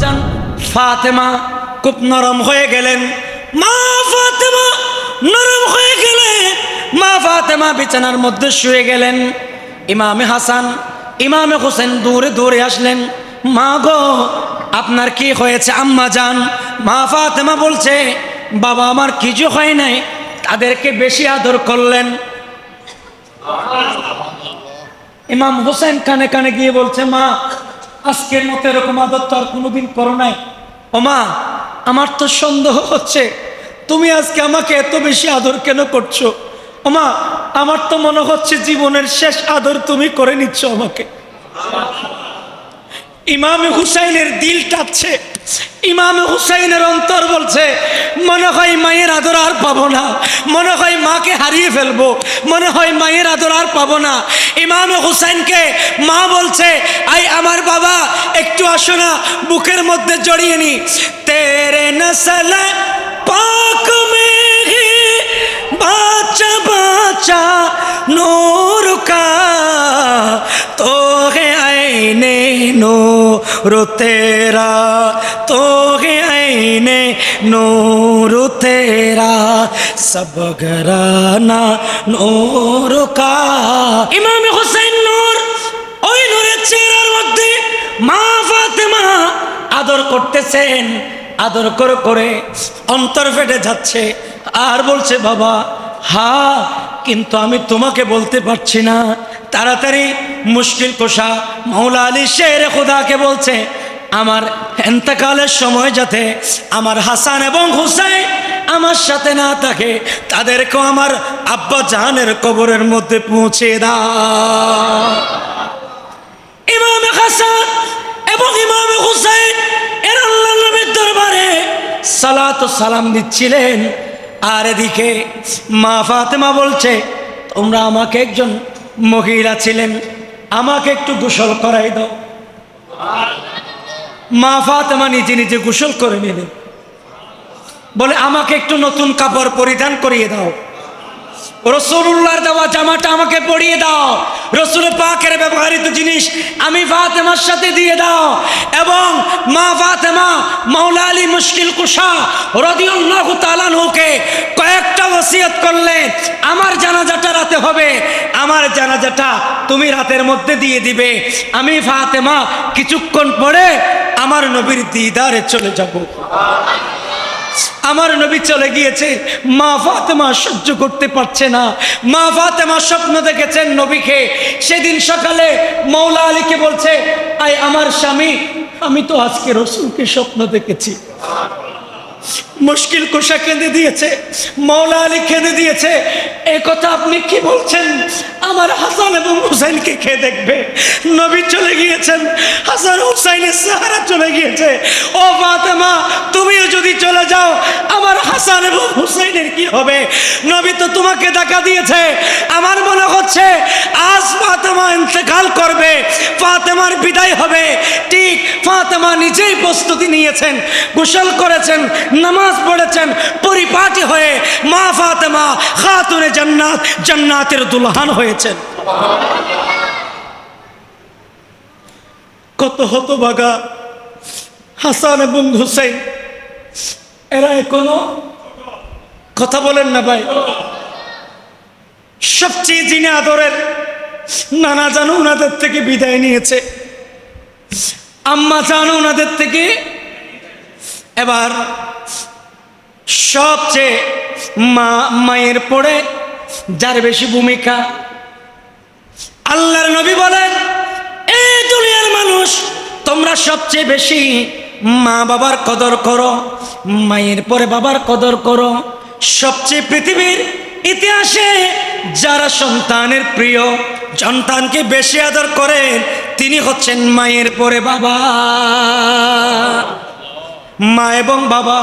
আম্মাজান ফাতেমা খুব নরম হয়ে গেলেন। মা ফাতেমা নরম হয়ে গেলে, মা ফাতেমা বিছানার মধ্যে শুয়ে গেলেন। ইমামে হাসান, ইমামে হোসেন দূরে দূরে আসলেন। মা গো, আপনার কি হয়েছে আম্মা যান মা ফাতেমা বলছে, বাবা আমার কিছু হয় নাই, তাদেরকে বেশি আদর করলেন। ইমাম হোসেন কানে কানে গিয়ে বলছে, মা আজকের মতো এরকম আদর তো আর কোনোদিন করো নাই। ও মা আমার তো সন্দেহ হচ্ছে, তুমি আজকে আমাকে এত বেশি আদর কেন করছ? ও মা আমার তো মনে হচ্ছে জীবনের শেষ আদর তুমি করে নিচ্ছ আমাকে। ইমাম হুসাইনের দিল টাচ্ছে ইমাম হুসাইনের অন্তর বলছে, মনে হয় মায়ের আদর আর পাবো না, মনে হয় মাকে হারিয়ে ফেলব, মনে হয় মায়ের আদর আর পাবো না। ইমাম হুসাইনকে মা বলছে, আই আমার বাবা, একটু আসো না, বুকের মধ্যে জড়িয়ে নি। তেরে নসল পাক মে তো হে আইনে নূর তেরা। নূর তেরা, সব ঘরানা নূর কা। ইমাম হোসেন নূর, ওই নূরের চেহারার মধ্যে মা ফাতেমা আদর করতেছেন, আদর করে করে অন্তর ফেটে যাচ্ছে। আর বলছে, বাবা, হা, কিন্তু আমি তোমাকে বলতে পারছি না। তাড়াতাড়ি মুশকিল কোষা মৌলা আলী শের খোদাকে বলছে আমার এন্তকালের সময় যাতে আমার হাসান এবং হুসাইন আমার সাথে না থাকে তাদেরকেও আমার আব্বা জাহানের কবরের মধ্যে পৌঁছে দাও। ইমাম হাসান এবং ইমাম হুসাইন এর আল্লাহ নবীর দরবারে সালাত সালাম দিচ্ছিলেন। আর এদিকে মা ফাতেমা বলছে, তোমরা আমাকে একজন মহিলা ছিলেন, আমাকে একটু গোসল করাই দাও। মা ফাতেমা নিজে নিজে গোসল করে নিলেন বলে, আমাকে একটু নতুন কাপড় পরিধান করিয়ে দাও। রসুল্লাহর দেওয়া জামাটা আমাকে পরিয়ে দাও। রসুল পাকের ব্যবহৃত জিনিস আমি ফাতেমার সাথে দিয়ে দাও। এবং মা ফাতেমা মৌলা আলী মুশকিল কুষা রদিউল্লাহ তালানহুকে কয়েকটা ওসিয়ত করলে আমার জানাজাটা রাতে হবে। আমার জানাজাটা তুমি রাতের মধ্যে দিয়ে দিবে। আমি ফাতেমা কিছুক্ষণ পরে আমার নবীর দিদারে চলে যাব। আমার নবী চলে গিয়েছে। মা ফাতেমা সহ্য করতে পারছে না। মা ফাতেমা স্বপ্ন দেখেছেন নবীকে। সেদিন সকালে মৌলা আলীকে বলছে আই আমার স্বামী, আমি তো আজকে রসুলকে স্বপ্ন দেখেছি। মুশকিল কোষা কেঁদে দিয়েছে মৌলা আলী কেঁদে দিয়েছে। এ কথা আপনি কি বলছেন? আমার হাসান এবং হুসাইনকে খেয়ে দেখবে? নবী চলে গিয়েছেন, হাসান হুসাইনের সাহারা চলে গিয়েছে। ও ফাতেমা, তুমিও যদি চলে যাও, আমার হাসান এবং হুসাইনের কি হবে? নবী তো তোমাকে দেখা দিয়েছে। আমার মনে হচ্ছে, আজ ফাতেমা ইন্তেকাল করবে, ফাতেমার বিদায় হবে। ঠিক ফাতেমা নিজেই প্রস্তুতি নিয়েছেন, গোসল করেছেন, নামাজ পড়েছেন পরিপাটি হয়ে মা ফাতেমা খাতুনে জান্নাত, জান্নাতের দুলহান হয়েছেন। কত হতবাগা হাসান এবং হুসাইন, এরা এখনও কথা বলেন না ভাই। সবচেয়ে যিনি আদরের, নানা জানো ওনাদের থেকে বিদায় নিয়েছে। আম্মা জানো ওনাদের থেকে, এবার সবচেয়ে মা, মায়ের পড়ে যার বেশি ভূমিকা, আল্লাহর নবী বলেন এই দুনিয়ার মানুষ, তোমরা সবচেয়ে বেশি মা বাবার কদর করো, মায়ের পরে বাবার কদর করো। সবচেয়ে পৃথিবীর ইতিহাসে যারা সন্তানের প্রিয়, সন্তানকে বেশি আদর করেন, তিনি হচ্ছেন মায়ের পরে বাবা। মা এবং বাবা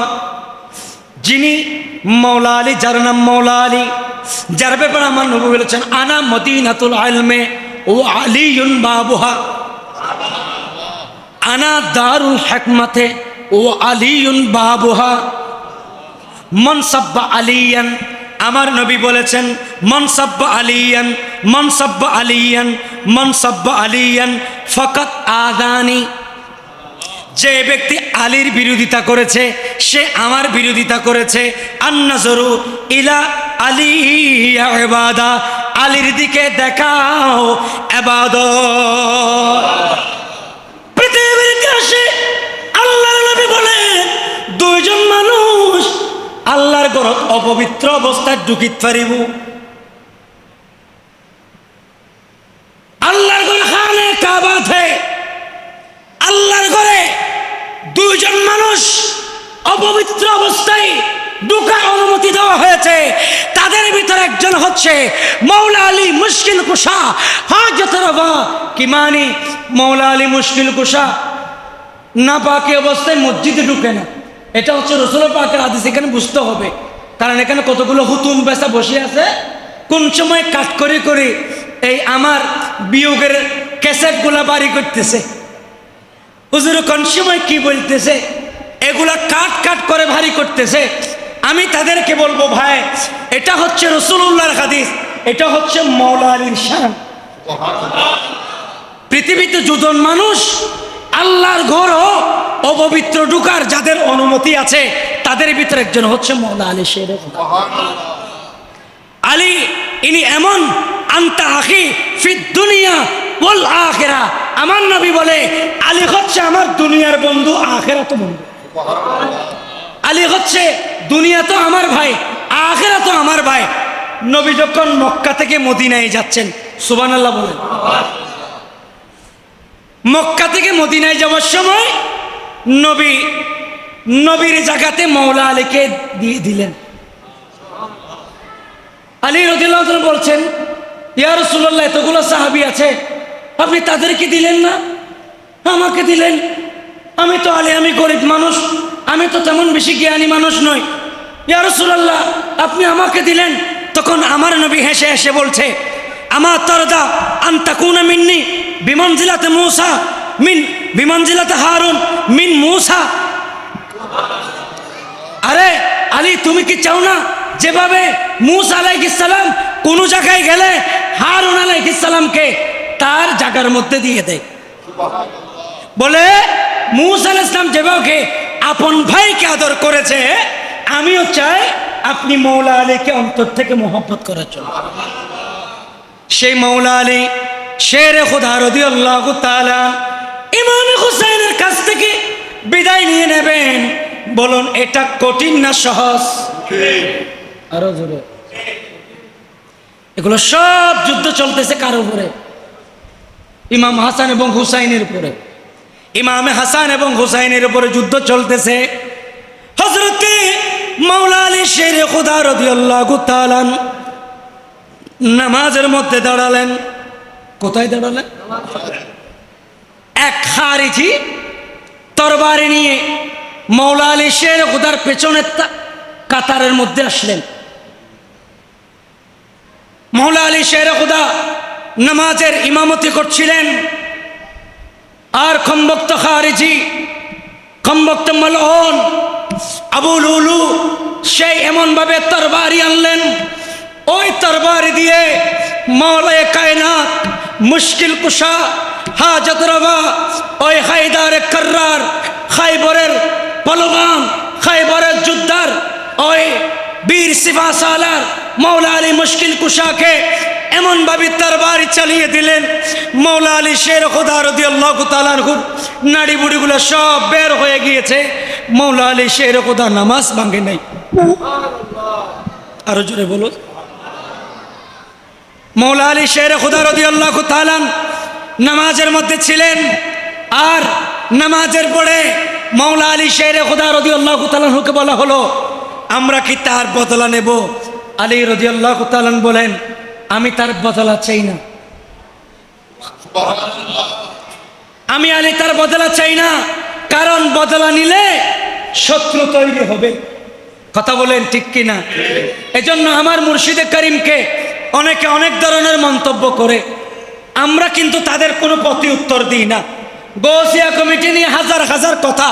যিনি মৌলা আলী যার নাম মৌলা আলী যার ব্যাপারে আমার নবী বলেছেন, আনা মদিনাতুল আলমে ও আলিউন বাবুহা। আনা দারুল হেকমতে ও আলিউন বাবুহা। মনসাব্বা আলিয়ান। আমার নবী বলেছেন মনসাব্বা আলিয়ান মনসাব্বা আলিয়ান মনসাব্বা আলিয়ান, ফকত আদানি। যে ব্যক্তি আলীর বিরোধিতা করেছে, সে আমার বিরোধিতা করেছে। আন্নাজরু ইলা আলী এবাদা আলীর দিকে দেখাও এবাদ পৃথিবীর আল্লাহর দুইজন মানুষ আল্লাহর ঘরত অপবিত্র অবস্থায় ঢুকিত পারিব। দুইজন মানুষ অপবিত্র অবস্থায় ঢুকার অনুমতি দেওয়া হয়েছে। তাদের ভিতরে একজন হচ্ছে মৌলা আলী মুশকিল কুশা, হাজত কি মানি? মৌলা আলী মুশকিল কুশা না পাকে অবস্থায় মসজিদে ঢুকে না। এটা হচ্ছে রসুল পাকের আদেশ এখানে বুঝতে হবে। কারণ এখানে কতগুলো হুতুম বেসা বসে আছে। কোন সময় কাট করে করে এই আমার বিয়োগের ক্যাসেটগুলা বাড়ি করতেছে। হুজুর কোন সময় কি বলতেছে? এগুলা কাট কাট করে ভারী করতেছে। আমি তাদেরকে বলব, ভাই, এটা হচ্ছে রসুল্লাহর হাদিস, এটা হচ্ছে মৌলা আলীর পৃথিবীতে দুজন মানুষ, আল্লাহর ঘরও অপবিত্র ঢুকার যাদের অনুমতি আছে, তাদের ভিতরে একজন হচ্ছে মৌলা আলী শের আলী, ইনি এমন, আন্তা আখি ফিদ দুনিয়া বল আখেরা। আমার নবী বলে, আলী হচ্ছে আমার দুনিয়ার বন্ধু, আখেরা তো বন্ধু। আলী হচ্ছে, দুনিয়া তো আমার ভাই, আখেরা তো আমার ভাই। নবী যখন মক্কা থেকে মদিনায় যাচ্ছেন সুবান আল্লাহ বলেন। মক্কা থেকে মদিনায় যাওয়ার সময় নবী, নবীর জায়গাতে মৌলা আলীকে দিয়ে দিলেন। আলী রদিল্লাহ বলছেন ইয়ার রসুল্লাহ এতগুলো সাহাবি আছে আপনি তাদেরকে দিলেন না? আমাকে দিলেন। আমি তো আলী, আমি গরিব মানুষ। আমি তো তেমন বেশি জ্ঞানী মানুষ নই। ইয়া রসুল্লাহ আপনি আমাকে দিলেন। তখন আমার নবী হেসে হেসে বলছে আমার তরদা আন্তাকুনা মিন্নি বিমান জিলাতে মূসা, মিন বিমান জিলাতে হারুন, মিন মূসা। আরে আলী, তুমি কি চাও না যেভাবে মুসা আলাইহিসালাম কোনো জায়গায় গেলে হারুন আলাইহিসালামকে তার জায়গার মধ্যে দিয়ে দেয়। বলে, মুসা আলাহ ইসলাম যেভাবে আপন ভাইকে আদর করেছে, আমিও চাই আপনি মৌলা আলীকে অন্তর থেকে মোহব্বত করার জন্য। সেই মৌলা আলী, শের খুদা রদি আল্লাহ হুসাইনের কাছ থেকে বিদায় নিয়ে নেবেন। বলুন, এটা কঠিন না সহজ? আরও জোরে। এগুলো সব যুদ্ধ চলতেছে কার উপরে? ইমাম হাসান এবং হুসাইনের উপরে। ইমামে হাসান এবং হুসাইনের উপরে যুদ্ধ চলতেছে। হজরতে মাওলা আলী শের খুদা রদি আল্লাহ নামাজের মধ্যে দাঁড়ালেন। কোথায় দাঁড়ালেন? এক খারিজি তরবারি নিয়ে মৌলা আলী শের খুদার পেছনের কাতারের মধ্যে আসলেন। মৌলা আলী শের খুদা নামাজের ইমামতি করছিলেন। আর খম্বক্ত খারিজি খম্বক্ত মলহন আবুল উলু, সেই এমনভাবে তরবারি আনলেন। ওই তরবারি দিয়ে মৌলায় কায়নাত, মুশকিল কুশা, হাজত ওই হায়দার কর্রার, খাইবরের পলগান খাইবরের যুদ্ধার ওই বীর সিফা সালার মৌলা আলী মুশকিল কুশাকে এমন ভাবে তরবারি চালিয়ে দিলেন। মৌলা আলী শের খোদা রদি আল্লাহ তালানহুর নাড়ি বুড়িগুলো সব বের হয়ে গিয়েছে। মৌলা আলী শের খোদা নামাজ ভাঙে নাই। আরও জোরে বলুন মৌলা আলী শের খুদা রদি আল্লাহ নামাজের মধ্যে ছিলেন আর নামাজের পরে মৌলা আলী শের খুদা রদি আল্লাহ বলা হলো আমরা কি তার বদলা নেব? আলী রদি আল্লাহ তালান বলেন, আমি তার বদলা চাই না। আমি আলী তার বদলা চাই না, কারণ বদলা নিলে শত্রু তৈরি হবে। কথা বলেন ঠিক কিনা? এজন্য আমার মুর্শিদে করিমকে অনেকে অনেক ধরনের মন্তব্য করে, আমরা কিন্তু তাদের কোনো প্রতি উত্তর দিই না। গোসিয়া কমিটি নিয়ে হাজার হাজার কথা,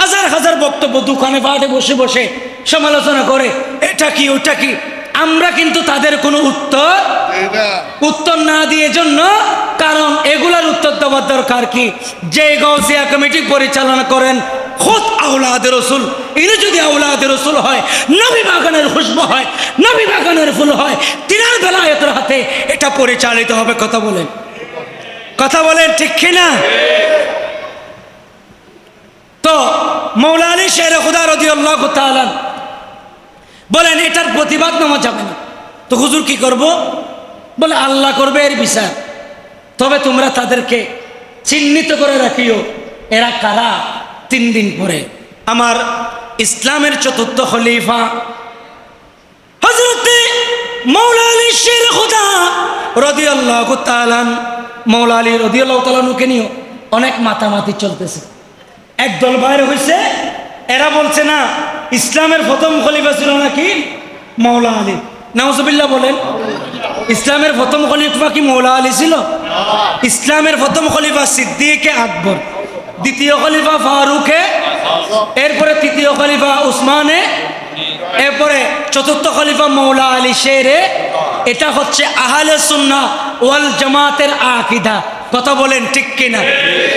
হাজার হাজার বক্তব্য দোকানে পাটে বসে বসে। সমালোচনা করে এটা কি ওটা কি? আমরা কিন্তু তাদের কোনো উত্তর উত্তর না দিয়ে জন্য কারণ এগুলার উত্তর দেওয়ার দরকার কি? যে গৌসিয়া কমিটি পরিচালনা করেন খোদ আউলাদ রসুল ইনি যদি আউলাদ রসুল হয় নবী বাগানের খুশবু হয় নবী বাগানের ফুল হয় তিনার বেলায়তের হাতে এটা পরিচালিত হবে কথা বলেন। কথা বলেন ঠিক কিনা? তো মৌলা আলী শের খুদা রদি আল্লাহ তালান বলেন, এটার প্রতিবাদ নেওয়া যাবে না। তো হুজুর কি করব? বলে, আল্লাহ করবে এর বিচার। তবে তোমরা তাদেরকে চিহ্নিত করে রাখিও। এরা কারা? তিন দিন পরে। আমার ইসলামের চতুর্থ খলিফা হজরতে মৌলা আলী শের খুদা রদি আল্লাহ তালান মৌলা আলী রদি অনেক মাতামাতি চলতেছে। একদল বাইরে হয়েছে এরা বলছে, না ইসলামের প্রথম খলিফা ছিল নাকি মৌলা আলী। নাউজুবিল্লাহ বলেন। ইসলামের প্রথম খলিফা কি মৌলা আলী ছিল? ইসলামের প্রথম খলিফা সিদ্দিকে আকবর। দ্বিতীয় খলিফা ফারুকে। এরপরে তৃতীয় খলিফা উসমানে। এরপরে চতুর্থ খলিফা মৌলা আলী শেরে। এটা হচ্ছে আহলে সুন্না ওয়াল জামাতের আকিদা। কথা বলেন ঠিক কিনা?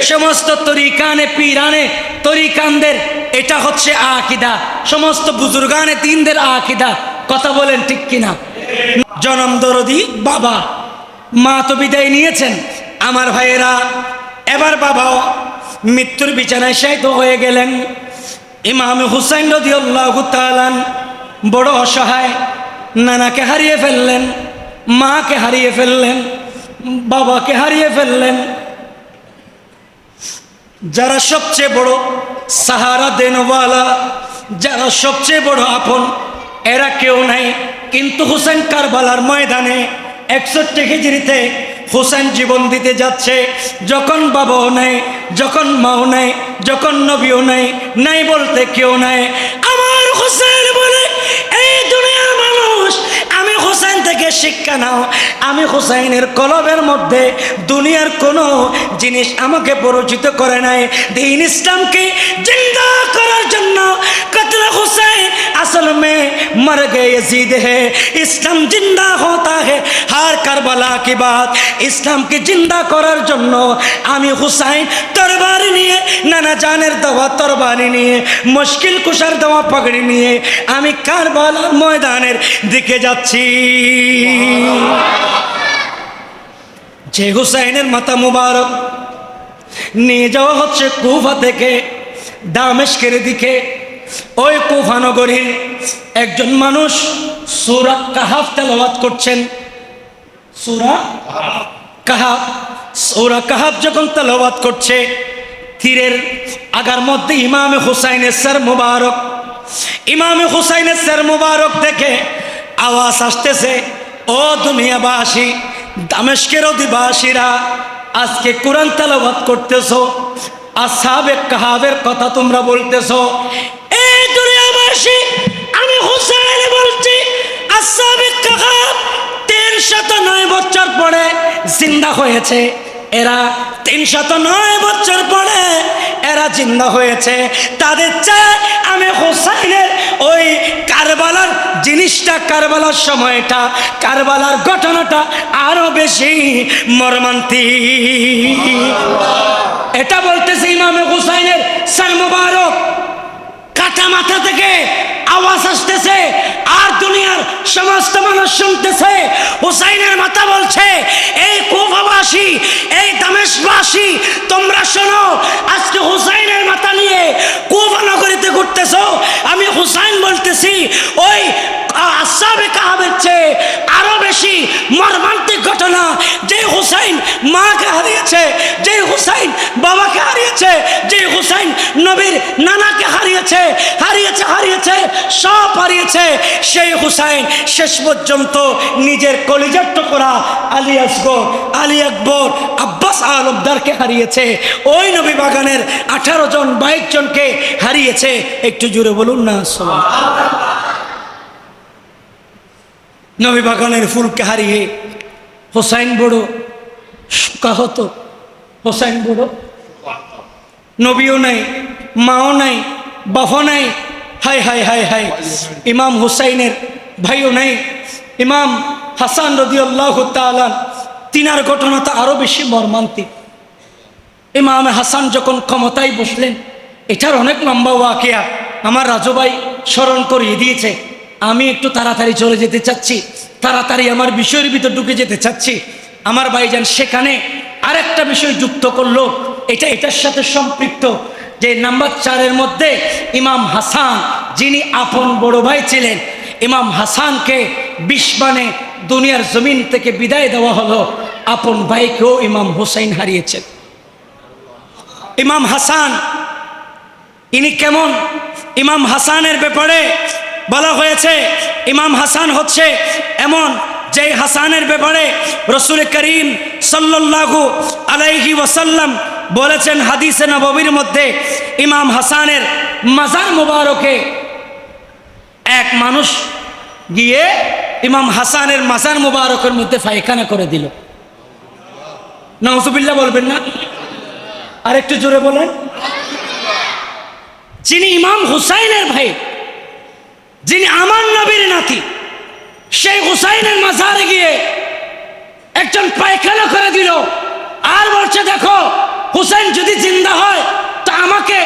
সমস্ত তরিকানে, পীরানে তরিকানদের এটা হচ্ছে আকিদা। সমস্ত বুজুর্গানে তিনদের আকিদা। কথা বলেন ঠিক কিনা? জনম দরদি বাবা। মা তো বিদায় নিয়েছেন। আমার ভাইয়েরা, এবার বাবাও মৃত্যুর বিছানায় শায়িত হয়ে গেলেন। ইমাম হুসাইন রদিউল্লাহ তালান বড় অসহায়। নানাকে হারিয়ে ফেললেন, মাকে হারিয়ে ফেললেন। বাবাকে হারিয়ে ফেললেন। যারা সবচেয়ে বড় সাহারা দেনওয়ালা, যারা সবচেয়ে বড় আপন, এরা কেউ নাই। কিন্তু হুসেন কারবালার ময়দানে একষট্টি হিজড়িতে হুসেন জীবন দিতে যাচ্ছে। যখন বাবাও নেই, যখন মাও নেই, যখন নবীও নেই, নাই বলতে কেউ নাই। আমার হুসেন বলে, এই হুসাইন থেকে শিক্ষা নাও। আমি হুসাইনের কলবের মধ্যে দুনিয়ার কোনো জিনিস আমাকে পরিচিত করে নাই। দিন ইসলামকে জিন্দা করার জন্য হুসাইন আসল মে মর গে জিদ হে। ইসলাম জিন্দা হতা হে, হার কি ইসলামকে জিন্দা করার জন্য আমি হুসাইন তরবার নিয়ে, নানা জানের দেওয়া তরবারি নিয়ে, মুশকিল কুষার দেওয়া পাগড়ি নিয়ে আমি কারবালা ময়দানের দিকে যাচ্ছি। যে হুসাইনের মাথা মুবারক নিয়ে যাওয়া হচ্ছে কুফা থেকে দামেশকের দিকে। ওই কুফা নগরীর একজন মানুষ সুরা কাহাফ তেলাওয়াত করছেন। সুরা কাহাব সুরা কাহাব যখন তেলাওয়াত করছে, তীরের আগার মধ্যে ইমামে হুসাইনের স্যার মুবারক। ইমামে হুসাইনের স্যার মুবারক থেকে আওয়াজ আসতেছে, ও দুনিয়াবাসী দামেশকের অধিবাসীরা, আজকে কোরআন তেলাওয়াত করতেছো আসাবে কাহাবের কথা তোমরা বলতেছো। এই দুনিয়াবাসী, আমি হুসাইন বলছি আসাবে কাহাব তিনশত নয় বছর পরে জিন্দা হয়েছে। এরা তিনশত নয় বছর পরে এরা জিন্দা হয়েছে। তাদের চায় আমি হোসাইনের ওই কারবালার জিনিসটা, কারবালার সময়টা, কারবালার ঘটনাটা আরও বেশি মর্মান্তি এটা বলতেছে ইমামে হুসাইনের সার মুবারক। কাটা মাথা থেকে আওয়াজ আসতেছে দুনিয়ার সমস্ত মানুষ শুনতেছে। হুসাইনের মাতা বলছে, এই কুফাবাসী, এই দামেশবাসী, তোমরা শোনো, আজকে হুসাইনের মাতা নিয়ে কুফা নগরীতে ঘুরতেছো। আমি হুসাইন বলতেছি, ওই আসাবে কাহাবের চেয়ে আরও বেশি মর্মান্তিক ঘটনা যে হুসাইন মাকে হারিয়েছে, যে হুসাইন বাবাকে হারিয়েছে, যে হুসাইন নবীর নানাকে হারিয়েছে হারিয়েছে হারিয়েছে, সব হারিয়েছে, সেই হুসাইন শেষ পর্যন্ত নিজের কলিজার টুকরা আলী আসগর আলী আকবর, আব্বাস আলমদারকে হারিয়েছে। ওই নবী বাগানের আঠারো জন বাইশ জনকে হারিয়েছে। একটু জুড়ে বলুন না সবাই নবী বাগানের ফুলকে হারিয়ে হোসাইন বড় শোকাহত হোসাইন বড় নবীও নাই, মাও নাই বাফা নাই, হাই হাই হাই হাই। ইমাম হুসাইনের ভাইও নাই। ইমাম হাসান রদিউল্লাহ তালান তিনার ঘটনা তো আরও বেশি মর্মান্তিক। ইমাম হাসান যখন ক্ষমতায় বসলেন, এটার অনেক লম্বা ওয়াকিয়া আমার রাজুভাই স্মরণ করিয়ে দিয়েছে। আমি একটু তাড়াতাড়ি চলে যেতে চাচ্ছি। তাড়াতাড়ি আমার বিষয়ের ভিতর ঢুকে যেতে চাচ্ছি। আমার ভাই ভাইজান সেখানে আরেকটা বিষয় যুক্ত করল। এটা এটার সাথে সম্পৃক্ত যে নাম্বার চারের মধ্যে ইমাম হাসান, যিনি আপন বড় ভাই ছিলেন, ইমাম হাসানকে বিশ্বনে দুনিয়ার জমিন থেকে বিদায় দেওয়া হলো। আপন ভাইকেও ইমাম হুসাইন হারিয়েছেন। ইমাম হাসান, ইনি কেমন? ইমাম হাসানের ব্যাপারে বলা হয়েছে, ইমাম হাসান হচ্ছে এমন যে হাসানের ব্যাপারে রসুল করিম সাল্লাল্লাহু আলাইহি ওয়াসাল্লাম বলেছেন হাদিসে নববীর মধ্যে ইমাম হাসানের মাজার মুবারকে এক মানুষ গিয়ে ইমাম হাসানের মাজার মুবারকের মধ্যে ফাইখানা করে দিল। নওজুবিল্লাহ বলবেন না? আরেকটু জোরে বলেন। যিনি ইমাম হুসাইনের ভাই যিনি আমার নবীর নাতি সেই হুসাইনের মাজারে গিয়ে একজন পায়খানা করে দিল। আর বলছে, দেখো, হুসাইন যদি জিন্দা হয়, তা আমাকে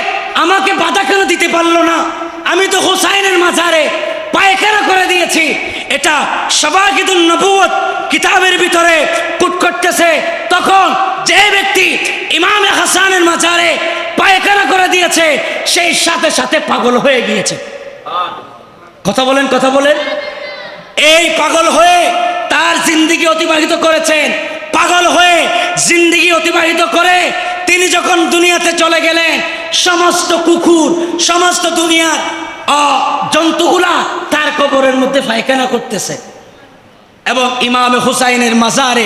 আমাকে বাধা কেন দিতে পারল না? আমি তো হুসাইনের মাজারে পায়খানা করে দিয়েছি। এটা সবাকিদুল নবুয়ত কিতাবের ভিতরে কুট করতেছে। তখন যে ব্যক্তি ইমামে হাসানের মাজারে পায়খানা করে দিয়েছে, সেই সাথে সাথে পাগল হয়ে গিয়েছে। কথা বলেন কথা বলেন। এই পাগল হয়ে তার জিন্দিগি অতিবাহিত করেছেন। পাগল হয়ে জিন্দিগি অতিবাহিত করে তিনি যখন দুনিয়াতে চলে গেলেন, সমস্ত কুকুর, সমস্ত দুনিয়ার জন্তুগুলা তার কবরের মধ্যে পায়খানা করতেছে। এবং ইমাম হুসাইনের মাজারে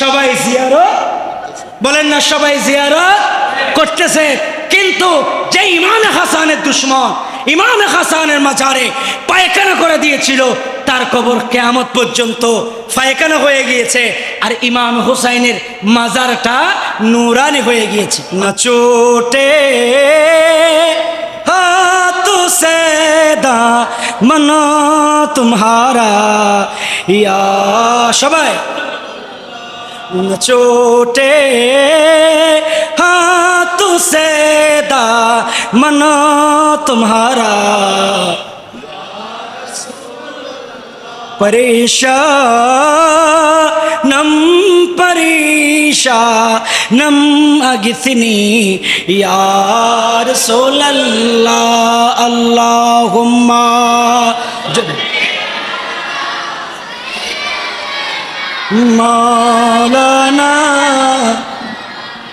সবাই জিয়ারত বলেন না, সবাই জিয়ারত করতেছে। কিন্তু যে ইমাম হাসানের দুশ্মন ইমাম হাসানের মাঝারে পায়খানা করে দিয়েছিল। তার কবর কেয়ামত পর্যন্ত পায়খানা হয়ে গিয়েছে। আর ইমাম হুসাইনের মাজারটা নুরানি হয়ে গিয়েছে। না চোটে সদা মন তুমারা। ইয়া সবাই। চোটে হা তু মনা तुम्हारा परेशानम परेशानम अगिथनी यार सोल्ला अल्लाहुम्मा मौलाना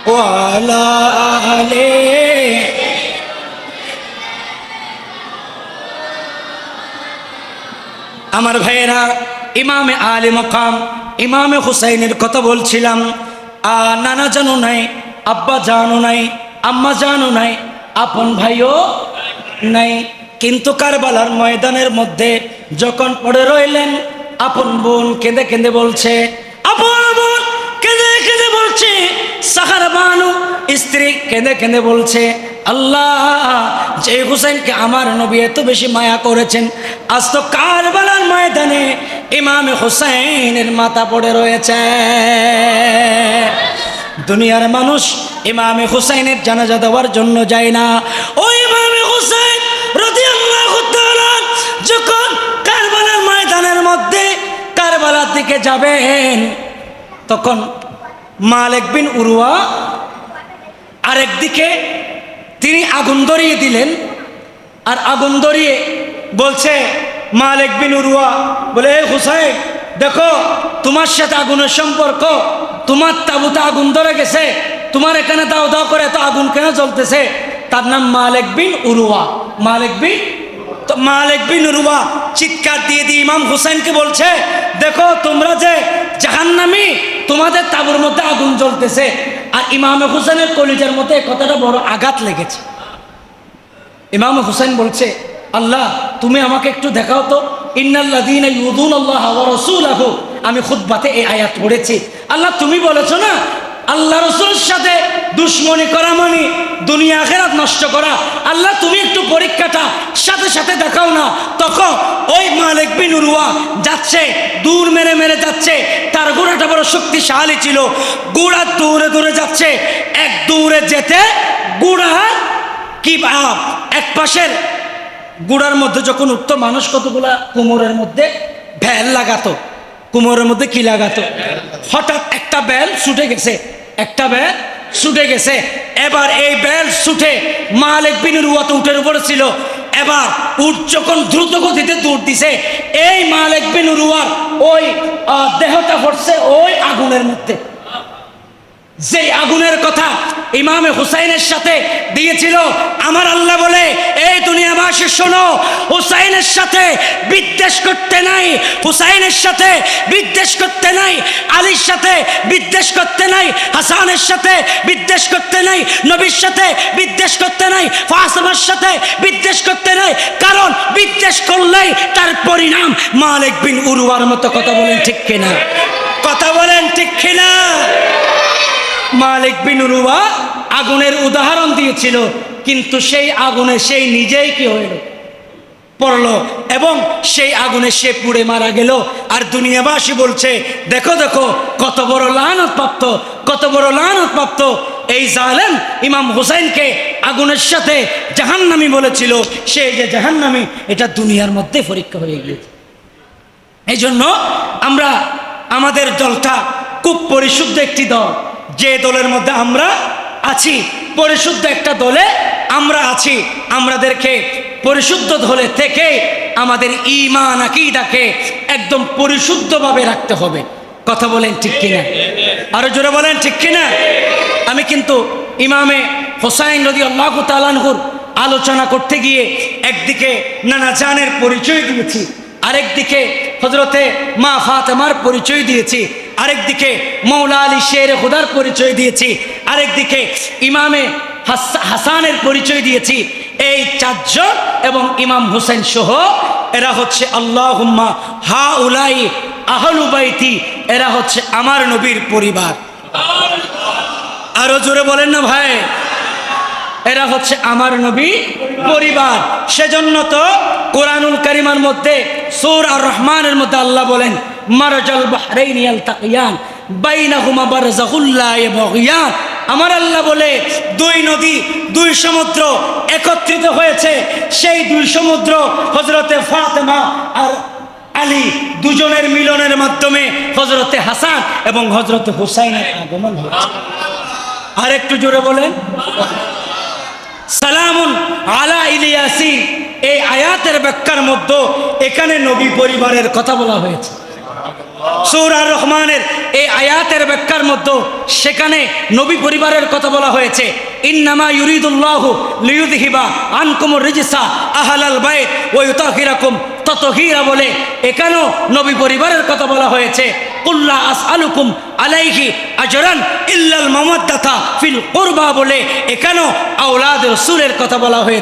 वाला आले আমার ভাইয়েরা, ইমামে আলে মকাম, ইমামে হুসাইনের কথা বলছিলাম। আ, নানা জানো নাই, আব্বা জানো নাই, আম্মা জানো নাই, আপন ভাইও নাই। কিন্তু কারবালার ময়দানের মধ্যে যখন পড়ে রইলেন, আপন বোন কেঁদে কেঁদে বলছে, আপন বোন, কেঁদে কেঁদে বলছে, সাহারা বানু স্ত্রী কেঁদে কেঁদে বলছে, আল্লাহ, যে হুসেনকে আমার নবী এত বেশি মায়া করেছেন, আজ তো কারবালার ময়দানে ইমামে হুসাইনের মাথা পড়ে রয়েছে। দুনিয়ার মানুষ ইমামে হুসাইনের জানাজা দেওয়ার জন্য যায় না। ও ইমামে হুসাইন যখন কারবালার ময়দানের মধ্যে কারবালার দিকে যাবেন, তখন মালিক বিন উরুয়া আরেকদিকে তিনি আগুন ধরিয়ে দিলেন আর আগুন ধরিয়ে বলছে, মালিক বিন উরুয়া বলে, "এ হুসাইন, দেখো, তোমার সাথে আগুনের সম্পর্ক, তোমার তাবুতে আগুন ধরে গেছে, তোমার এখানে দাও দাও করে এত আগুন কেন জ্বলতেছে? তার নাম মালিক বিন উরুয়া মালিক বিন, তো মালিক বিন উরুয়া চিৎকার দিয়ে দিয়ে ইমাম হুসাইনকে বলছে, দেখো, তোমরা যে জাহান্নামি, তোমাদের তাবুর মধ্যে আগুন জ্বলতেছে আর ইমাম হুসেনের কলিজার এই কথাটা বড় আঘাত লেগেছে। ইমাম হুসেন বলছে, আল্লাহ, তুমি আমাকে একটু দেখাও তো। ইন্নাল্লাযীনা ইউদুন আল্লাহ ওয়া রাসূলাহু। আমি খুতবাতে এই আয়াত পড়েছি। আল্লাহ, তুমি বলেছ না আল্লাহ রসুলের সাথে দুশ্মনী করা মানে দুনিয়া আখেরাত নষ্ট করা। আল্লাহ, তুমি একটু পরীক্ষাটা সাথে সাথে দেখাও না। তখন ওই মালিক বিন উরুয়া যাচ্ছে, দূর মেরে মেরে যাচ্ছে। তার গোড়াটা বড় শক্তিশালী ছিল। গুড়া দৌড়ে দূরে যাচ্ছে। এক দৌড়ে যেতে গুড়া কি এক পাশের গুড়ার মধ্যে যখন উঠতো, মানুষ কতগুলা কোমরের মধ্যে ভ্যাল লাগাতো। কোমরের মধ্যে কি লাগাতো? হঠাৎ একটা বেল ছুটে গেছে, একটা বেল ছুটে গেছে। এবার এই বেল ছুটে মালিক বিনুর উয়াতে উঠের উপরে ছিল। এবার উঠ যখন দ্রুত গতিতে দৌড় দিছে, এই মালিক বিনুর উয়ার ওই দেহটা পড়ছে ওই আগুনের মধ্যে। যেই আগুনের কথা ইমামে হুসাইনের সাথে দিয়েছিল, আমার আল্লাহ বলে এই দুনিয়াবাসী, শোনো, হুসাইনের সাথে বিদ্বেষ করতে নাই, হুসাইনের সাথে বিদ্বেষ করতে নাই, আলীর সাথে বিদ্বেষ করতে নাই, হাসানের সাথে বিদ্বেষ করতে নাই, নবীর সাথে বিদ্বেষ করতে নাই ফাসমার সাথে বিদ্বেষ করতে নাই, কারণ বিদ্বেষ করলেই তার পরিণাম মালিক বিন উরুয়ার মতো কথা বলেন ঠিক কিনা? কথা বলেন ঠিক কিনা? মালিক বিন রুবা আগুনের উদাহরণ দিয়েছিল, কিন্তু সেই আগুনে সেই নিজেই কি হইল? পড়ল এবং সেই আগুনে সে পুড়ে মারা গেল। আর দুনিয়াবাসী বলছে, দেখো দেখো, কত বড় লানত প্রাপ্ত, কত বড় লানত প্রাপ্ত। এই জালেম ইমাম হুসাইনকে আগুনের সাথে জাহান্নামি বলেছিল। সে যে জাহান্নামি, এটা দুনিয়ার মধ্যে পরীক্ষা হয়ে গিয়েছে। এই জন্য আমরা আমাদের দলটা খুব পরিশুদ্ধ একটি দল। যে দলের মধ্যে আমরা আছি, পরিশুদ্ধ একটা দলে আমরা আছি, আমাদেরকে পরিশুদ্ধ দলে থেকে আমাদের ইমান আকিদাকে একদম পরিশুদ্ধভাবে রাখতে হবে। কথা বলেন ঠিক কিনা? আরও জোরে বলেন ঠিক কিনা? আমি কিন্তু ইমামে হোসাইন নদী আল্লাহ তালানহুর আলোচনা করতে গিয়ে একদিকে নানা জানের পরিচয় দিয়েছি, আরেকদিকে হজরতে মা ফাতেমার পরিচয় দিয়েছি আরেকদিকে মৌলা আলী শের খুদার পরিচয় দিয়েছি আরেকদিকে ইমামে হাস- হাসানের পরিচয় দিয়েছি। এই চারজন এবং ইমাম হোসেন সহ এরা হচ্ছে আল্লাহ হা উলাই আহলুবাইতি এরা হচ্ছে আমার নবীর পরিবার। আরও জোরে বলেন না ভাই। এরা হচ্ছে আমার নবী পরিবার। সেজন্য তো কোরআনুল কারিমার মধ্যে সূর আর রহমানের মধ্যে আল্লাহ বলেন মারাজাল বাহরাইন ইয়ালতাকিয়ান, বাইনাহুমা বারযাখুল লা ইয়াবগিয়ান। আমার আল্লাহ বলে, দুই নদী, দুই সমুদ্র একত্রিত হয়েছে। সেই দুই সমুদ্র হযরতে ফাতেমা আর আলী দুজনের মিলনের মাধ্যমে হযরতে হাসান এবং হযরতে হুসাইনের আগমন হয়েছে। আর একটু জোরে বলেন। সালামুন আলা ইলিয়াসিন। এই আয়াতের ব্যাখ্যার মধ্যে এখানে নবী পরিবারের কথা বলা হয়েছে। সৌরার রহমানের এই আয়াতের ব্যাখ্যার মধ্যে সেখানে নবী পরিবারের কথা বলা হয়েছে। ইন্নামা ইউরিদুল্লাহ লিউদহিবা আনকুমুর রিজিসা আহালাল বাইত ও ইউতাহিরাকুম ততহিরা বলে, এখানেও নবী পরিবারের কথা বলা হয়েছে। কুল্লা আস আলুকুম আলাইহি আজরান ইল্লাল মামাদ্দাতা ফিল কুরবা বলে, এখানেও আওলাদ রসুলের কথা বলা হয়েছে।